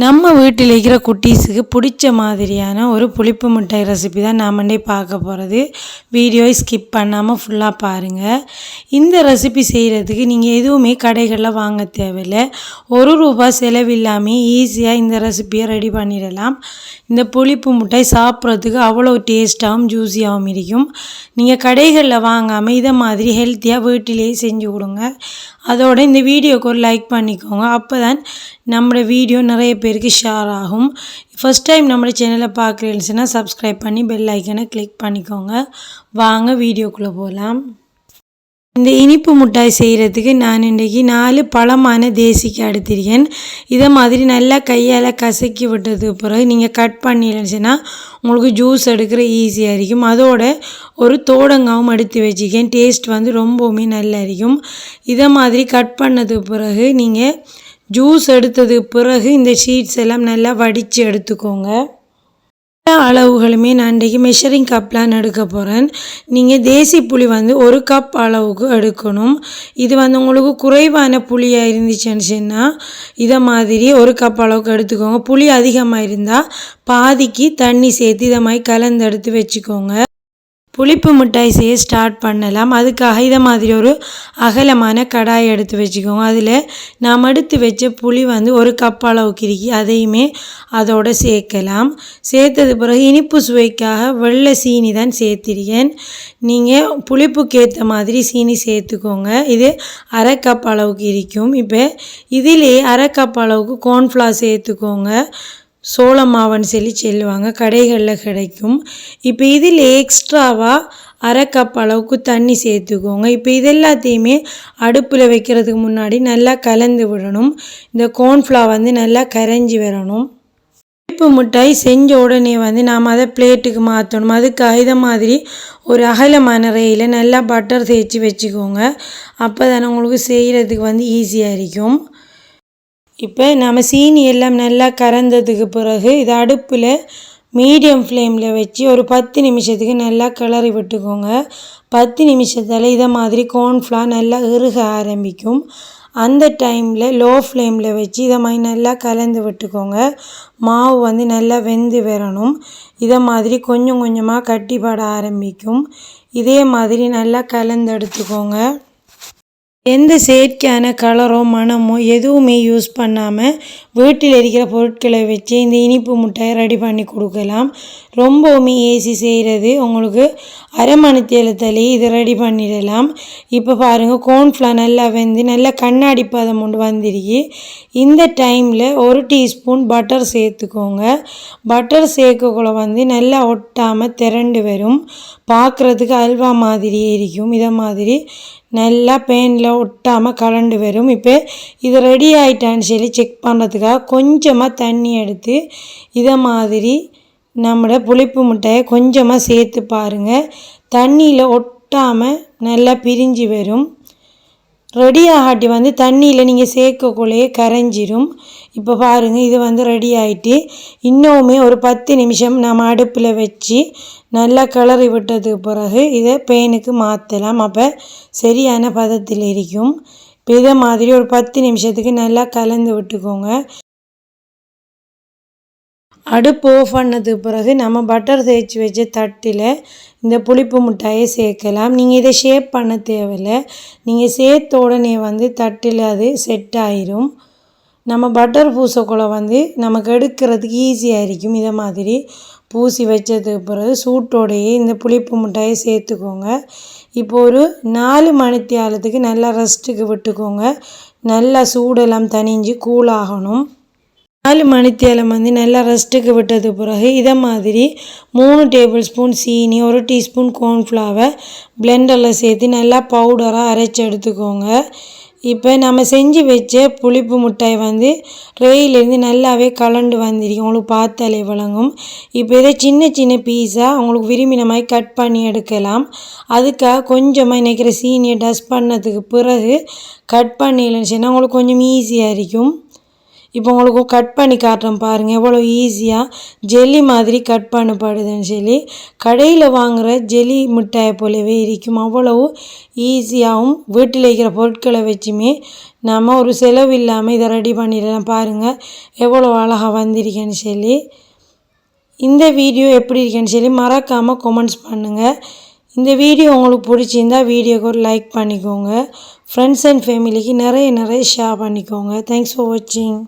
நம்ம வீட்டில் இருக்கிற குட்டீஸுக்கு பிடிச்ச மாதிரியான ஒரு புளிப்பு மிட்டாய் ரெசிபி தான் நாம் பார்க்க போகிறது. வீடியோவை ஸ்கிப் பண்ணாமல் ஃபுல்லாக பாருங்கள் இந்த ரெசிபி செய்கிறதுக்கு நீங்கள் எதுவுமே கடைகளில் வாங்க தேவையில்லை. ஒரு ரூபாய் செலவில்லாமல் ஈஸியாக இந்த ரெசிபியை ரெடி பண்ணிடலாம். இந்த புளிப்பு மிட்டாய் சாப்பிட்றதுக்கு அவ்வளோ டேஸ்ட்டாகவும் ஜூஸியாகவும் இருக்கும். நீங்கள் கடைகளில் வாங்காமல் இதை மாதிரி ஹெல்த்தியாக வீட்டிலேயே செஞ்சு கொடுங்க. அதோட இந்த வீடியோக்கு ஒரு லைக் பண்ணிக்கோங்க. அப்போ தான் நம்மளோட வீடியோ நிறைய பேருக்கு ஷேர் ஆகும். ஃபஸ்ட் டைம் நம்மளோட சேனலை பார்க்குறீங்கன்னா சப்ஸ்கிரைப் பண்ணி பெல் ஐக்கனை கிளிக் பண்ணிக்கோங்க. வாங்க வீடியோக்குள்ளே போகலாம் இந்த இனிப்பு மிட்டாய் செய்கிறதுக்கு நான் இன்றைக்கி நாலு பழமான தேசிக்காய் எடுத்திருக்கேன் இதை மாதிரி நல்லா கையால் கசக்கி விட்டதுக்கு பிறகு நீங்கள் கட் பண்ணிடுச்சுன்னா உங்களுக்கு ஜூஸ் எடுக்கிற ஈஸியாக இருக்கும். அதோட ஒரு தோடங்காவும் எடுத்து வச்சுக்கேன். டேஸ்ட் வந்து ரொம்பவுமே நல்லா இருக்கும். இதை மாதிரி கட் பண்ணதுக்கு பிறகு நீங்கள் ஜூஸ் எடுத்ததுக்கு பிறகு இந்த ஷீட்ஸ் எல்லாம் நல்லா வடித்து எடுத்துக்கோங்க. அளவுகளுமே நான் இன்றைக்கி மெஷரிங் கப்லாம் எடுக்க போகிறேன் நீங்கள் தேசி புளி வந்து ஒரு கப் அளவுக்கு எடுக்கணும். இது வந்து உங்களுக்கு குறைவான புளியாக இருந்துச்சுன்னு சொன்னால் இதை மாதிரி ஒரு கப் அளவுக்கு எடுத்துக்கோங்க. புளி அதிகமாக இருந்தால் பாதிக்கு தண்ணி சேர்த்து இதை மாதிரி கலந்து எடுத்து வச்சுக்கோங்க. புளிப்பு மிட்டாய் செய்ய ஸ்டார்ட் பண்ணலாம். அதுக்காக இதை மாதிரி ஒரு அகலமான கடாய் எடுத்து வச்சுக்கோங்க. அதில் நாம் எடுத்து வச்ச புளி வந்து ஒரு கப் அளவுக்கு இருக்கி. அதையுமே அதோடு சேர்க்கலாம். சேர்த்தது பிறகு இனிப்பு சுவைக்காக வெள்ளை சீனி தான் சேர்த்திருக்கேன். நீங்கள் புளிப்புக்கு ஏற்ற மாதிரி சீனி சேர்த்துக்கோங்க. இது அரை கப் அளவுக்கு இருக்கும். இப்போ இதிலே அரை கப் அளவுக்கு கோர்ன்ஃப்ளார் சேர்த்துக்கோங்க. சோள மாவுன்னு சொல்லி சொல்லுவாங்க கடைகளில் கிடைக்கும். இப்போ இதில் எக்ஸ்ட்ராவாக அரை கப் அளவுக்கு தண்ணி சேர்த்துக்கோங்க. இப்போ இது எல்லாத்தையுமே அடுப்பில் வைக்கிறதுக்கு முன்னாடி நல்லா கலந்து விடணும். இந்த கோன்ஃப்ளா வந்து நல்லா கரைஞ்சி வரணும். இனிப்பு மிட்டாய் செஞ்ச உடனே வந்து நாம் அதை பிளேட்டுக்கு மாற்றணும் அதுக்காக இதை மாதிரி ஒரு அகலமான ரேயில் நல்லா பட்டர் தேய்ச்சி வச்சுக்கோங்க. அப்போ தானே உங்களுக்கு செய்கிறதுக்கு வந்து ஈஸியாக இருக்கும். இப்போ நம்ம சீனி எல்லாம் நல்லா கறந்ததுக்கு பிறகு இது அடுப்பில் மீடியம் ஃப்ளேமில் வச்சு ஒரு பத்து நிமிஷத்துக்கு நல்லா கிளறி விட்டுக்கோங்க. பத்து நிமிஷத்தில் இதை மாதிரி கோர்ன்ஃப்ளார் நல்லா இறுக ஆரம்பிக்கும். அந்த டைமில் லோ ஃப்ளேமில் வச்சு இதை மாதிரி நல்லா கலந்து விட்டுக்கோங்க. மாவு வந்து நல்லா வெந்து வரணும். இதை மாதிரி கொஞ்சம் கொஞ்சமாக கட்டிப்பட ஆரம்பிக்கும். இதே மாதிரி நல்லா கலந்து எடுத்துக்கோங்க. எந்த செயற்கையான கலரோ மணமோ எதுவுமே யூஸ் பண்ணாமல் வீட்டில் இருக்கிற பொருட்களை வச்சு இந்த இனிப்பு முட்டையை ரெடி பண்ணி கொடுக்கலாம். ரொம்பவுமே ஏசி செய்கிறது உங்களுக்கு அரை மணித்தேலத்திலேயே இதை ரெடி பண்ணிடலாம். இப்போ பாருங்கள் கோன்ஃப்ளா நல்லா வெந்து நல்லா கண்ணாடி பதம் கொண்டு வந்துருக்கு. இந்த டைமில் ஒரு டீஸ்பூன் பட்டர் சேர்த்துக்கோங்க. பட்டர் சேர்க்கக்குள்ள வந்து நல்லா ஒட்டாமல் திரண்டு வரும். பார்க்குறதுக்கு அல்வா மாதிரியே இருக்கும். இதை மாதிரி நல்லா பேனில் ஒட்டாமல் கலண்டு வரும். இப்போ இது ரெடி ஆகிட்டான்னு சொல்லி செக் பண்ணுறதுக்காக கொஞ்சமாக தண்ணி எடுத்து இதை மாதிரி நம்மளோட புளிப்பு முட்டையை கொஞ்சமாக சேர்த்து பாருங்கள் தண்ணியில் ஒட்டாமல் நல்லா பிரிஞ்சு வரும். ரெடி ஆகாட்டி வந்து தண்ணியில் நீங்கள் சேர்க்கக்குள்ளேயே கரைஞ்சிரும். இப்போ பாருங்கள் இது வந்து ரெடி ஆகிட்டு இன்னுமே ஒரு பத்து நிமிஷம் நம்ம அடுப்பில் வச்சு நல்லா கிளறி விட்டதுக்கு பிறகு இதை பெயினுக்கு மாற்றலாம் அப்போ சரியான பதத்தில் இருக்கும். இப்போ இதை மாதிரி ஒரு பத்து நிமிஷத்துக்கு நல்லா கலந்து விட்டுக்கோங்க. அடுப்பு ஆஃப் பண்ணதுக்கு பிறகு நம்ம பட்டர் தேய்ச்சி வச்ச தட்டில் இந்த புளிப்பு மிட்டாயை சேர்க்கலாம். நீங்கள் இதை ஷேப் பண்ண தேவையில்லை. நீங்கள் சேர்த்த உடனே வந்து தட்டில் அது செட் ஆயிரும். நம்ம பட்டர் பூசக்குள்ள வந்து நமக்கு எடுக்கிறதுக்கு ஈஸியாக இருக்கும். இதை மாதிரி பூசி வச்சதுக்கு பிறகு சூட்டோடையே இந்த புளிப்பு மிட்டாயை சேர்த்துக்கோங்க. இப்போ ஒரு நாலு மணித்தியாலத்துக்கு நல்லா ரெஸ்ட்டுக்கு விட்டுக்கோங்க. நல்லா சூடெல்லாம் தணிஞ்சு கூலாகணும் நாலு மணித்தேலம் வந்து நல்லா ரெஸ்ட்டுக்கு விட்டது பிறகு இதை மாதிரி மூணு டேபிள் ஸ்பூன் சீனி ஒரு டீஸ்பூன் கோர்ன்ஃப்ளவர் பிளெண்டரில் சேர்த்து நல்லா பவுடராக அரைச்சி எடுத்துக்கோங்க. இப்போ நம்ம செஞ்சு வச்ச புளிப்பு மிட்டாய் வந்து ரேயிலேருந்து நல்லாவே கலண்டு வந்திருக்கும் உங்களுக்கு பார்த்தாலே வழங்கும் இப்போ இதை சின்ன சின்ன பீஸாக உங்களுக்கு விரும்பின மாதிரி கட் பண்ணி எடுக்கலாம். அதுக்காக கொஞ்சமாக நினைக்கிற சீனியை டஸ்ட் பண்ணதுக்கு பிறகு கட் பண்ணிடலன்னு சொன்னால் உங்களுக்கு கொஞ்சம் ஈஸியாக இருக்கும். இப்போ உங்களுக்கு கட் பண்ணி காட்டுறேன் பாருங்கள் எவ்வளோ ஈஸியாக ஜெல்லி மாதிரி கட் பண்ணப்படுதுன்னு சொல்லி. கடையில் வாங்குகிற ஜெல்லி மிட்டாயை போலவே இருக்கும். அவ்வளவு ஈஸியாகவும் வீட்டில் இருக்கிற பொருட்களை வச்சுமே நம்ம ஒரு செலவு இல்லாமல் இதை ரெடி பண்ணிடலாம் பாருங்கள் எவ்வளோ அழகாக வந்திருக்கேன்னு சொல்லி. இந்த வீடியோ எப்படி இருக்குன்னு சொல்லி மறக்காமல் கமெண்ட்ஸ் பண்ணுங்கள் இந்த வீடியோ உங்களுக்கு பிடிச்சிருந்தா வீடியோக்கு ஒரு லைக் பண்ணிக்கோங்க. ஃப்ரெண்ட்ஸ் அண்ட் ஃபேமிலிக்கு நிறைய நிறைய ஷேர் பண்ணிக்கோங்க. தேங்க்ஸ் ஃபார் வாட்சிங்